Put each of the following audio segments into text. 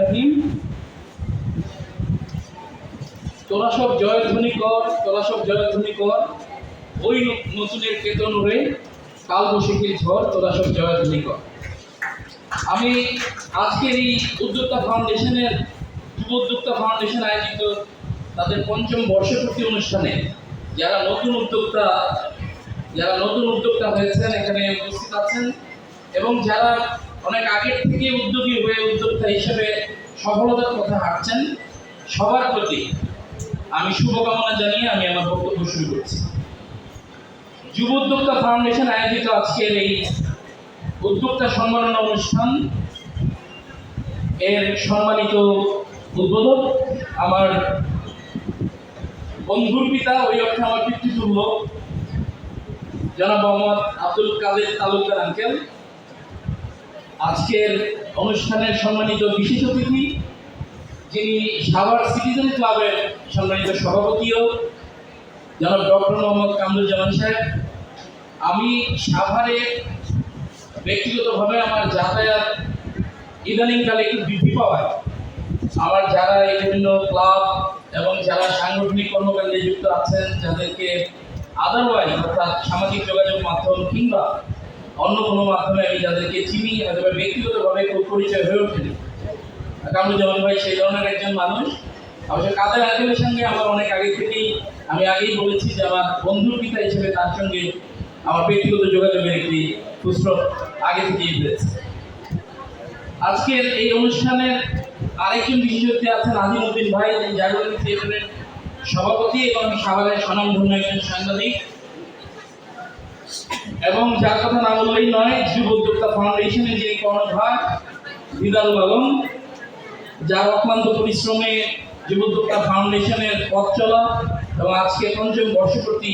রহিম। জয়ধ্বনি কর তোরা সব জয়ধ্বনি কর। ওই নতুনের কেতন উড়ে কাল বৈশাখীর ঝড় তোরা সব জয়ধ্বনি কর। আমি আজকের এই উদ্যোক্তা ফাউন্ডেশনের, যুব উদ্যোক্তা ফাউন্ডেশন আয়োজিত তাদের পঞ্চম বর্ষপূর্তি অনুষ্ঠানে যারা নতুন উদ্যোক্তা, যারা নতুন উদ্যোক্তা হয়েছেন, এখানে উপস্থিত আছেন এবং যারা অনেক আগের থেকে উদ্যোগী হয়ে উদ্যোক্তা হিসেবে সফলতার পথে হাঁটছেন। সবার প্রতি আমি শুভকামনা জানিয়ে আমি আমার বক্তব্য শুরু করছি। যুব উদ্যোক্তা ফাউন্ডেশন আয়োজিত আজকের এই উদ্যোক্তা সম্মাননা অনুষ্ঠান এর সম্মানিত উদ্বোধক আমার বন্ধুর পিতা, ওই অর্থে আমার পিতৃতুল্য, জনাব মোহাম্মদ আব্দুল কাদের তালুকদার আঙ্কেল। আজকের অনুষ্ঠানের সম্মানিত বিশেষ অতিথি, যিনি সাভার সিটিজেন ক্লাবের সম্মানিত সভাপতিও, জনাব ডক্টর মোহাম্মদ কামরুজ্জামান সাহেব। আমি সাভারে ব্যক্তিগতভাবে আমার যাতায়াত ইদানিংকালে একটু বৃদ্ধি পাওয়ায়, আমার যারা এই বিভিন্ন ক্লাব এবং যারা সাংগঠনিক কর্মকাণ্ডে যুক্ত আছেন, যাদেরকে আদারওয়াইজ অর্থাৎ সামাজিক যোগাযোগ মাধ্যম কিংবা অন্য কোনো মাধ্যমে আমি যাদেরকে চিনি হয়তো বা ব্যক্তিগতভাবে খুব পরিচয় হয়ে ওঠেনি কামরুজ্জামান ভাই সেই ধরনের একজন মানুষ। অবশ্য কাদের আঙ্কেলের সঙ্গে আমার অনেক আগে থেকেই, আমি আগেই বলেছি যে আমার বন্ধুর পিতা হিসেবে তার সঙ্গে আমার ব্যক্তিগত যোগাযোগের একটি ফুসরত আগে থেকেই রয়েছে আজকের এই অনুষ্ঠানের আরেকজন বিশেষজ্ঞ আছেন আজিম উদ্দিন ভাই জাগরণ থিয়েটারের সভাপতি এবং সাভারের স্বনামধন্য একজন সাংবাদিক। এবং যার কথা না বললেই নয় যুব উদ্যোক্তা ফাউন্ডেশনের যিনি কর্ণধার দিদারুল আলম যার অক্লান্ত পরিশ্রমে যুব উদ্যোক্তা ফাউন্ডেশনের পথ চলা এবং আজকে পঞ্চম বর্ষপূর্তি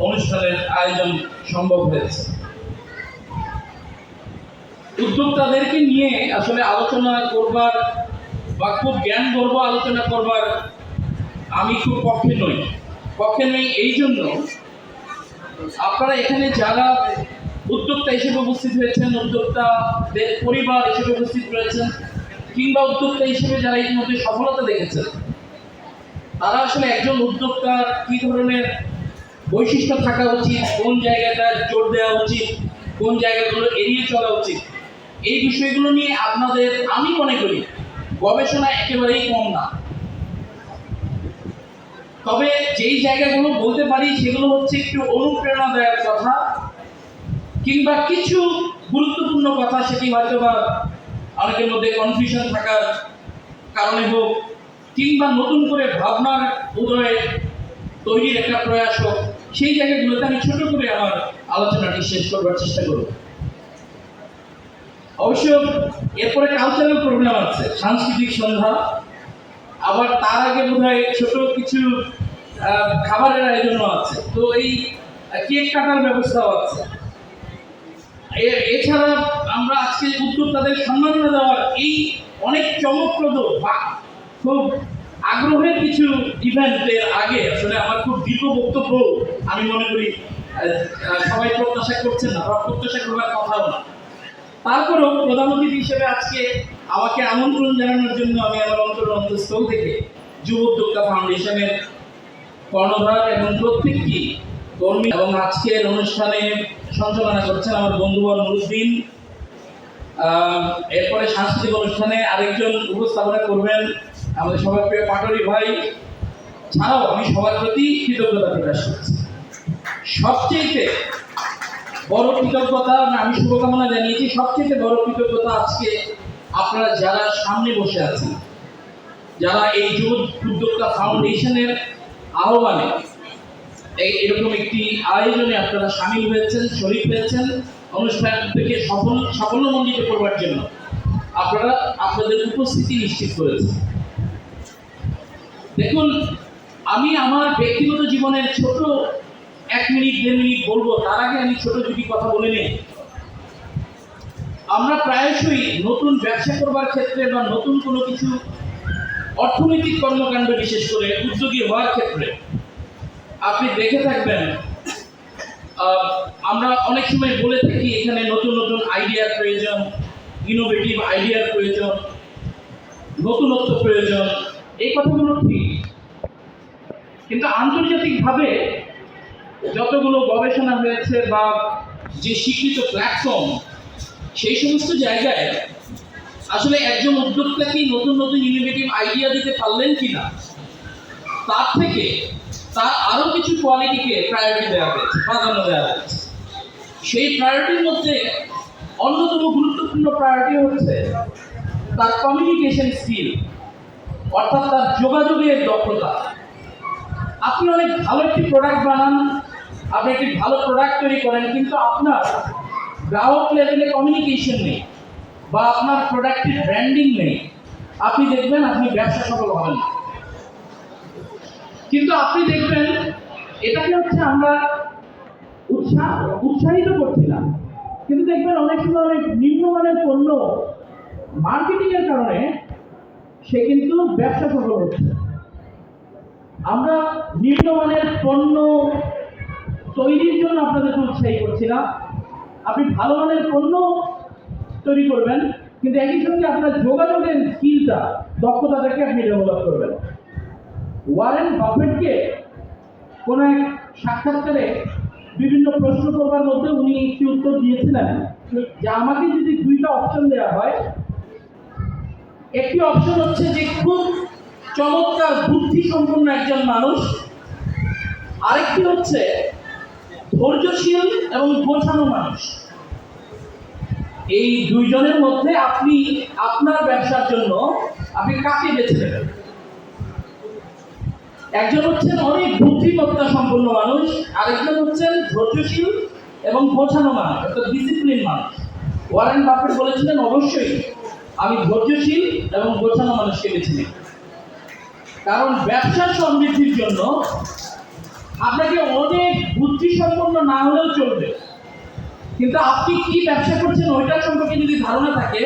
অনুষ্ঠানের আয়োজন সম্ভব হয়েছে। উদ্যোক্তাদেরকে নিয়ে আসলে আলোচনা করবার বা খুব জ্ঞান গর্ব আলোচনা করবার আমি খুব পক্ষে নই। পক্ষে নই এই জন্য আপনারা এখানে যারা উদ্যোক্তা হিসেবে উপস্থিত হয়েছেন, উদ্যোক্তাদের পরিবার হিসেবে উপস্থিত রয়েছেন, কিংবা উদ্যোক্তা হিসেবে যারা ইতিমধ্যে সফলতা দেখেছেন, তারা আসলে একজন উদ্যোক্তার কি ধরনের বৈশিষ্ট্য থাকা উচিত, কোন জায়গাটা জোর দেওয়া উচিত, কোন জায়গাগুলো এড়িয়ে চলা উচিত, এই বিষয়গুলো নিয়ে আপনাদের আমি মনে করি গবেষণা একেবারেই কম না। তবে যেই জায়গাগুলো বলতে পারি সেগুলো হচ্ছে একটু অনুপ্রেরণা দেওয়ার কথা কিংবা কিছু গুরুত্বপূর্ণ কথা সেটি হয়তো বা অনেকের মধ্যে কনফিউশন থাকার কারণে হোক কিংবা নতুন করে ভাবনার উদয়ে তৈরির একটা প্রয়াস হোক, সেই জায়গাগুলোতে আমি ছোট করে আমার আলোচনাটি শেষ করবার চেষ্টা করব। অবশ্য এরপরে কালচারাল প্রোগ্রাম আছে, সাংস্কৃতিক সন্ধ্যা। আবার তার আগে বোধ ছোট কিছু খাবারের আয়োজনও আছে। তো এই কেক কাটার ব্যবস্থাও আছে। এছাড়া আমরা আজকে উদ্যোক্তাদের সম্মাননা দেওয়ার এই অনেক চমকপ্রদ বা খুব আগ্রহের কিছু ইভেন্টের আগে, আসলে আমার খুব দীর্ঘ বক্তব্য আমি মনে করি সবাই প্রত্যাশা করছেন না বা প্রত্যাশা করবার কথাও না। তারপরেও প্রধান অতিথি হিসেবে আজকে আমাকে আমন্ত্রণ জানানোর জন্য আমি আমার অন্তর অন্তঃস্থল থেকে যুব উদ্যোক্তা ফাউন্ডেশনের কর্ণধার এবং প্রত্যেকটি কর্মী এবং আজকের অনুষ্ঠানে সঞ্চালনা করছেন আমার বন্ধুবর নুরুদ্দিন। এরপরে সাংস্কৃতিক অনুষ্ঠানে আরেকজন উপস্থাপনা করবেন আমাদের সবার প্রিয় পাটরি ভাই। ছাড়াও আমি সবার প্রতি কৃতজ্ঞতা প্রকাশ করছি। সবচেয়ে বড় কৃতজ্ঞতা আমি শুভকামনা জানিয়েছি। সবচেয়ে বড় কৃতজ্ঞতা আজকে আপনারা যারা সামনে বসে আছেন, যারা এই যুব উদ্যোক্তা ফাউন্ডেশনের আহ্বানে এরকম একটি আয়োজনে আপনারা সামিল হয়েছেন শরীর হয়েছেন অনুষ্ঠানটিকে সফল, সাফল্যমণ্ডিত করবার জন্য আপনারা আপনাদের উপস্থিতি নিশ্চিত করেছেন। দেখুন, আমি আমার ব্যক্তিগত জীবনের ছোট এক মিনিট, দেড় মিনিট বলব, তার আগে আমি ছোট দুটি কথা বলে নিই। আমরা প্রায়শই নতুন ব্যবসা করবার ক্ষেত্রে বা নতুন কোনো কিছু অর্থনৈতিক কর্মকাণ্ড বিশেষ করে উদ্যোগী হওয়ার ক্ষেত্রে, আপনি দেখে থাকবেন আমরা অনেক সময় বলে থাকি এখানে নতুন নতুন আইডিয়ার প্রয়োজন ইনোভেটিভ আইডিয়ার প্রয়োজন, নতুনত্ব প্রয়োজন, এই কথাগুলো ঠিক। কিন্তু আন্তর্জাতিকভাবে যতগুলো গবেষণা হয়েছে বা যে শিক্ষিত প্ল্যাটফর্ম সেই সমস্ত জায়গায় আসলে একজন উদ্যোক্তা কি নতুন নতুন ইনোভেটিভ আইডিয়া দিতে পারলেন কিনা? তার থেকে তার আরও কিছু কোয়ালিটিকে প্রায়োরিটি দেওয়া হয়েছে, প্রাধান্য দেওয়া হয়েছে। সেই প্রায়োরিটির মধ্যে অন্যতম গুরুত্বপূর্ণ প্রায়োরিটি হচ্ছে তার কমিউনিকেশন স্কিল অর্থাৎ তার যোগাযোগের দক্ষতা। আপনি অনেক ভালো একটি প্রোডাক্ট বানান আপনি একটি ভালো প্রোডাক্ট তৈরি করেন, কিন্তু আপনার গ্রাহক লেভেলে কমিউনিকেশন নেই বা আপনার প্রোডাক্টের ব্র্যান্ডিং নেই। আপনি দেখবেন আপনি ব্যবসা সফল হবেন কিন্তু আপনি দেখবেন এটাকে হচ্ছে আমরা উৎসাহ উৎসাহিত করছি না কিন্তু দেখবেন অনেক সময় অনেক নিম্নমানের পণ্য মার্কেটিংয়ের কারণে সে কিন্তু ব্যবসা সফল হচ্ছে। আমরা নিম্নমানের পণ্য তৈরির জন্য আপনাদেরকে উৎসাহী করছি না আপনি ভালো মানের পণ্য তৈরি করবেন, কিন্তু একই সঙ্গে আপনার যোগাযোগের স্কিলটা দক্ষতাটাকে আপনি ডেভেলপ করবেন। ওয়ারেন বাফেটকে কোন এক সাক্ষাৎকারে বিভিন্ন প্রশ্ন করবার মধ্যে উনি একটি উত্তর দিয়েছিলেন যে আমাকে যদি দুইটা অপশন দেওয়া হয়, একটি অপশন হচ্ছে যে খুব চমৎকার বুদ্ধি সম্পন্ন একজন মানুষ, আরেকটি হচ্ছে ধৈর্যশীল এবং বোঝানো মানুষ। এই দুইজনের মধ্যে আপনি আপনার ব্যবসার জন্য আপনি কাকে বেছে নেবেন? একজন হচ্ছেন অনেক বুদ্ধিমত্তা সম্পন্ন মানুষ, আরেকজন হচ্ছেন ধৈর্যশীল এবং বোঝানো মানুষ অর্থাৎ ডিসিপ্লিন মানুষ। ওয়ারেন বাফেট বলেছিলেন, অবশ্যই আমি ধৈর্যশীল এবং বোঝানো মানুষকে বেছে নিই কারণ ব্যবসার সমৃদ্ধির জন্য আপনাকে অনেক বুদ্ধিসম্পন্ন না হলেও চলবে। কিন্তু আপনি কি ব্যবসা করছেন ওইটার সম্পর্কে যদি ধারণা থাকে,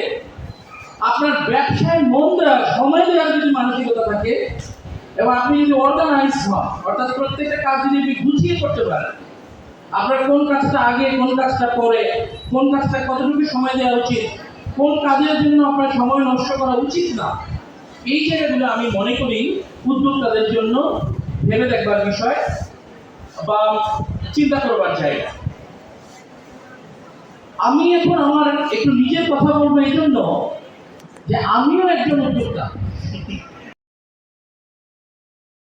আপনার ব্যবসায় মন দেওয়ার, সময় দেওয়ার যদি মানসিকতা থাকে, এবং আপনি যদি অর্গানাইজ হন, অর্থাৎ প্রত্যেকটা কাজ যদি আপনি গুছিয়ে করতে পারেন, আপনার কোন কাজটা আগে, কোন কাজটা পরে, কোন কাজটা কতটুকু সময় দেওয়া উচিত, কোন কাজের জন্য আপনার সময় নষ্ট করা উচিত না, এই জায়গাগুলো আমি মনে করি উদ্যোক্তাদের জন্য ভেবে দেখবার বিষয়। বা চিন্তা করবার জায়গা। আমি এখন আমার একটু নিজের কথা বলব এই জন্য যে আমিও একজন উদ্যোক্তা।